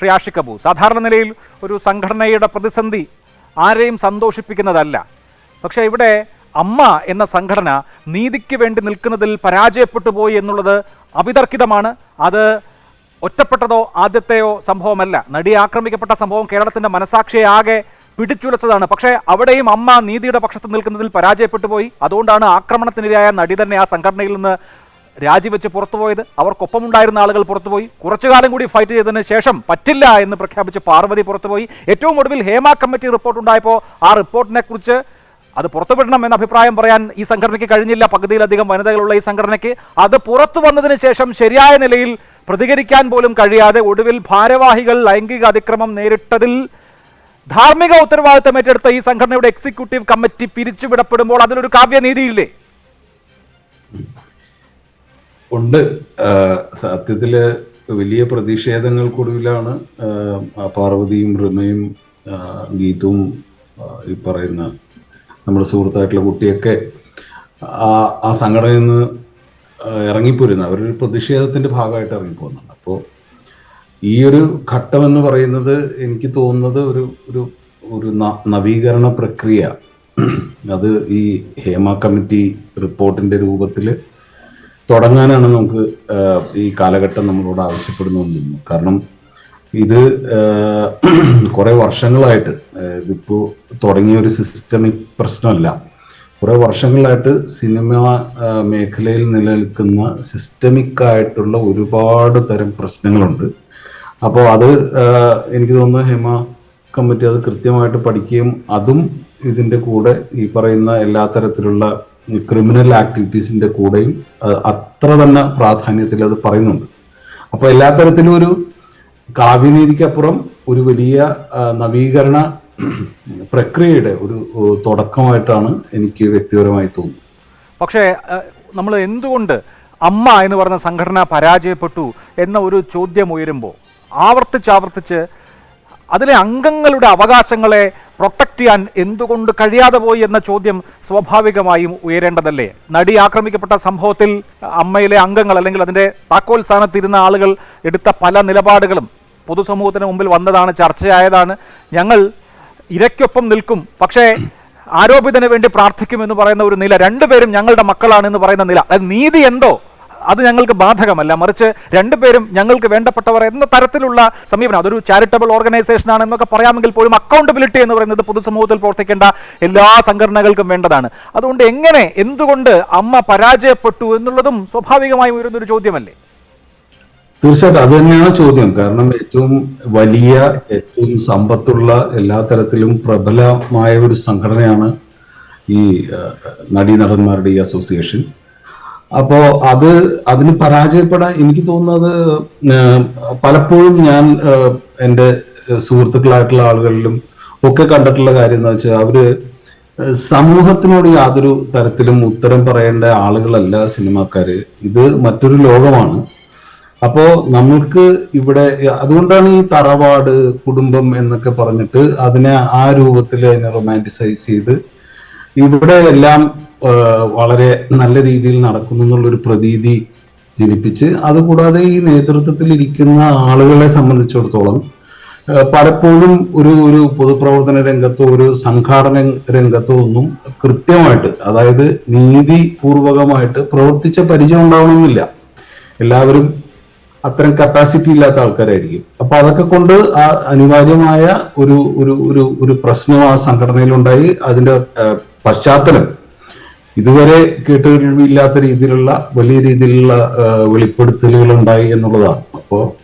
ശ്രീ ആഷിഖ് അബു സാധാരണ നിലയിൽ ഒരു സംഘടനയുടെ പ്രതിസന്ധി ആരെയും സന്തോഷിപ്പിക്കുന്നതല്ല. പക്ഷേ ഇവിടെ അമ്മ എന്ന സംഘടന നീതിക്ക് വേണ്ടി നിൽക്കുന്നതിൽ പരാജയപ്പെട്ടു പോയി എന്നുള്ളത് അവിതർക്കിതമാണ്. അത് ഒറ്റപ്പെട്ടതോ ആദ്യത്തെയോ സംഭവമല്ല. നടി ആക്രമിക്കപ്പെട്ട സംഭവം കേരളത്തിന്റെ മനസാക്ഷിയെ ആകെ പിടിച്ചുലച്ചതാണ്. പക്ഷേ അവിടെയും അമ്മ നീതിയുടെ പക്ഷത്ത് നിൽക്കുന്നതിൽ പരാജയപ്പെട്ടു പോയി. അതുകൊണ്ടാണ് ആക്രമണത്തിനിരയായ നടി തന്നെ ആ സംഘടനയിൽ നിന്ന് രാജിവെച്ച് പുറത്തുപോയത് അവർക്കൊപ്പമുണ്ടായിരുന്ന ആളുകൾ പുറത്തുപോയി. കുറച്ചു കാലം കൂടി ഫൈറ്റ് ചെയ്തതിന് ശേഷം പറ്റില്ല എന്ന് പ്രഖ്യാപിച്ച് പാർവതി പുറത്തുപോയി. ഏറ്റവും ഒടുവിൽ ഹേമ കമ്മിറ്റി റിപ്പോർട്ട് ഉണ്ടായപ്പോൾ ആ റിപ്പോർട്ടിനെ കുറിച്ച് അത് പുറത്തുവിടണം എന്ന അഭിപ്രായം പറയാൻ ഈ സംഘടനയ്ക്ക് കഴിഞ്ഞില്ല. പകുതിയിലധികം വനിതകളുള്ള ഈ സംഘടനയ്ക്ക്. അത് പുറത്തു വന്നതിന് ശേഷം ശരിയായ നിലയിൽ പ്രതികരിക്കാൻ പോലും കഴിയാതെ ഒടുവിൽ ഭാരവാഹികൾ ലൈംഗിക അതിക്രമം നേരിട്ടതിൽ ധാർമ്മിക ഉത്തരവാദിത്തം ഏറ്റെടുത്ത ഈ സംഘടനയുടെ എക്സിക്യൂട്ടീവ് കമ്മിറ്റി പിരിച്ചുവിടപ്പെടുമ്പോൾ അതിലൊരു കാവ്യനീതിയില്ലേ? ഉണ്ട്. സത്യത്തിൽ വലിയ പ്രതിഷേധങ്ങൾക്കൊടുവിലാണ് പാർവതിയും റിമയും ഗീതവും ഈ പറയുന്ന നമ്മുടെ സുഹൃത്തായിട്ടുള്ള കുട്ടിയൊക്കെ ആ ആ സംഘടനയിൽ നിന്ന് ഇറങ്ങിപ്പോരുന്ന. അവരൊരു പ്രതിഷേധത്തിന്റെ ഭാഗമായിട്ട് ഇറങ്ങിപ്പോകുന്നുണ്ട്. അപ്പോൾ ഈ ഒരു ഘട്ടം എന്ന് പറയുന്നത് എനിക്ക് തോന്നുന്നത് ഒരു ഒരു ഒരു നവീകരണ പ്രക്രിയ. അത് ഈ ഹേമ കമ്മിറ്റി റിപ്പോർട്ടിന്റെ രൂപത്തിൽ തുടങ്ങാനാണ് നമുക്ക് ഈ കാലഘട്ടം നമ്മളോട് ആവശ്യപ്പെടുന്നതെന്ന് തോന്നുന്നു. കാരണം ഇത് കുറെ വർഷങ്ങളായിട്ട് ഇതിപ്പോ തുടങ്ങിയ ഒരു സിസ്റ്റമിക് പ്രശ്നമല്ല. കുറെ വർഷങ്ങളായിട്ട് സിനിമ മേഖലയിൽ നിലനിൽക്കുന്ന സിസ്റ്റമിക് ആയിട്ടുള്ള ഒരുപാട് തരം പ്രശ്നങ്ങളുണ്ട്. അപ്പോൾ അത് എനിക്ക് തോന്നുന്നു ഹേമ കമ്മിറ്റി അത് കൃത്യമായിട്ട് പഠിക്കുകയും അതും ഇതിന്റെ കൂടെ ഈ പറയുന്ന എല്ലാ തരത്തിലുള്ള ക്രിമിനൽ ആക്ടിവിറ്റീസിന്റെ കൂടെയും അത്ര തന്നെ പ്രാധാന്യത്തിൽ അത് പറയുന്നുണ്ട്. അപ്പോൾ എല്ലാ തരത്തിലും ഒരു കാവ്യനീതിക്കപ്പുറം ഒരു വലിയ നവീകരണ പ്രക്രിയയുടെ ഒരു തുടക്കമായിട്ടാണ് എനിക്ക് വ്യക്തിപരമായി തോന്നുന്നത്. പക്ഷേ നമ്മൾ എന്തുകൊണ്ട് അമ്മ എന്ന് പറഞ്ഞ സംഘടന പരാജയപ്പെട്ടു എന്ന ഒരു ചോദ്യം ഉയരുമ്പോൾ ആവർത്തിച്ചാവർത്തിച്ച് അതിലെ അംഗങ്ങളുടെ അവകാശങ്ങളെ പ്രൊട്ടക്ട് ചെയ്യാൻ എന്തുകൊണ്ട് കഴിയാതെ പോയി എന്ന ചോദ്യം സ്വാഭാവികമായും ഉയരേണ്ടതല്ലേ? നടി ആക്രമിക്കപ്പെട്ട സംഭവത്തിൽ അമ്മയിലെ അംഗങ്ങൾ അല്ലെങ്കിൽ അതിന്റെ താക്കോൽ സ്ഥാനത്തിരുന്ന ആളുകൾ എടുത്ത പല നിലപാടുകളും പൊതുസമൂഹത്തിന് മുമ്പിൽ വന്നതാണ് ചർച്ചയായതാണ്. ഞങ്ങൾ ഇരയ്ക്കൊപ്പം നിൽക്കും പക്ഷേ ആരോപിതന് വേണ്ടി പ്രാർത്ഥിക്കുമെന്ന് പറയുന്ന ഒരു നില. രണ്ടുപേരും ഞങ്ങളുടെ മക്കളാണ് എന്ന് പറയുന്ന നില. അത് നീതി എന്തോ? അത് ഞങ്ങൾക്ക് ബാധകമല്ല. മറിച്ച് രണ്ടുപേരും ഞങ്ങൾക്ക് വേണ്ടപ്പെട്ടവർ എന്ന തരത്തിലുള്ള സമീപനം അതൊരു ചാരിറ്റബിൾ ഓർഗനൈസേഷൻ ആണ് എന്നൊക്കെ പറയാമെങ്കിൽ പോലും അക്കൗണ്ടബിലിറ്റി എന്ന് പറയുന്നത് പൊതുസമൂഹത്തിൽ പ്രവർത്തിക്കേണ്ട എല്ലാ സംഘടനകൾക്കും വേണ്ടതാണ്. അതുകൊണ്ട് എങ്ങനെ എന്തുകൊണ്ട് അമ്മ പരാജയപ്പെട്ടു എന്നുള്ളതും സ്വാഭാവികമായും ഉയരുന്നൊരു ചോദ്യമല്ലേ? തീർച്ചയായിട്ടും അത് തന്നെയാണ് ചോദ്യം. കാരണം ഏറ്റവും വലിയ ഏറ്റവും സമ്പത്തുള്ള എല്ലാ തരത്തിലും പ്രബലമായ ഒരു സംഘടനയാണ് ഈ നടീ നടന്മാരുടെ ഈ അസോസിയേഷൻ അപ്പോ അത് അതിന് പരാജയപ്പെടാൻ എനിക്ക് തോന്നുന്നത് പലപ്പോഴും ഞാൻ എന്റെ സുഹൃത്തുക്കളായിട്ടുള്ള ആളുകളിലും ഒക്കെ കണ്ടിട്ടുള്ള കാര്യം എന്ന് വെച്ചാൽ അവർ സമൂഹത്തിനോട് യാതൊരു തരത്തിലും ഉത്തരം പറയേണ്ട ആളുകളല്ല സിനിമാക്കാര്. ഇത് മറ്റൊരു ലോകമാണ്. അപ്പോ നമ്മൾക്ക് ഇവിടെ അതുകൊണ്ടാണ് ഈ തറവാട് കുടുംബം എന്നൊക്കെ പറഞ്ഞിട്ട് അതിനെ ആ രൂപത്തിൽ അതിനെ റൊമാന്റിസൈസ് ചെയ്ത് ഇവിടെ എല്ലാം വളരെ നല്ല രീതിയിൽ നടക്കുന്നു എന്നുള്ളൊരു പ്രതീതി ജനിപ്പിച്ച് അതുകൂടാതെ ഈ നേതൃത്വത്തിൽ ഇരിക്കുന്ന ആളുകളെ സംബന്ധിച്ചിടത്തോളം പലപ്പോഴും ഒരു ഒരു പൊതുപ്രവർത്തന രംഗത്തോ ഒരു സംഘാടന രംഗത്തോ ഒന്നും കൃത്യമായിട്ട് അതായത് നീതിപൂർവകമായിട്ട് പ്രവർത്തിച്ച പരിചയം ഉണ്ടാവണമെന്നില്ല. എല്ലാവരും അത്തരം കപ്പാസിറ്റി ഇല്ലാത്ത ആൾക്കാരായിരിക്കും. അപ്പൊ അതൊക്കെ കൊണ്ട് ആ അനിവാര്യമായ ഒരു ഒരു ഒരു പ്രശ്നം ആ സംഘടനയിലുണ്ടായി. അതിന്റെ പശ്ചാത്തലം ഇതുവരെ കേട്ടുകേൾവിയില്ലാത്ത രീതിയിലുള്ള വലിയ രീതിയിലുള്ള വെളിപ്പെടുത്തലുകൾ ഉണ്ടായി എന്നുള്ളതാണ്. അപ്പോ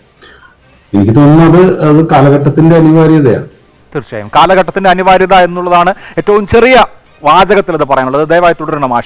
എനിക്ക് തോന്നുന്നത് അത് കാലഘട്ടത്തിന്റെ അനിവാര്യതയാണ്. തീർച്ചയായും. കാലഘട്ടത്തിന്റെ അനിവാര്യത എന്നുള്ളതാണ് ഏറ്റവും ചെറിയ വാചകത്തിൽ അത് പറയാനുള്ളത്. ദയവായി തുടരണം ആശ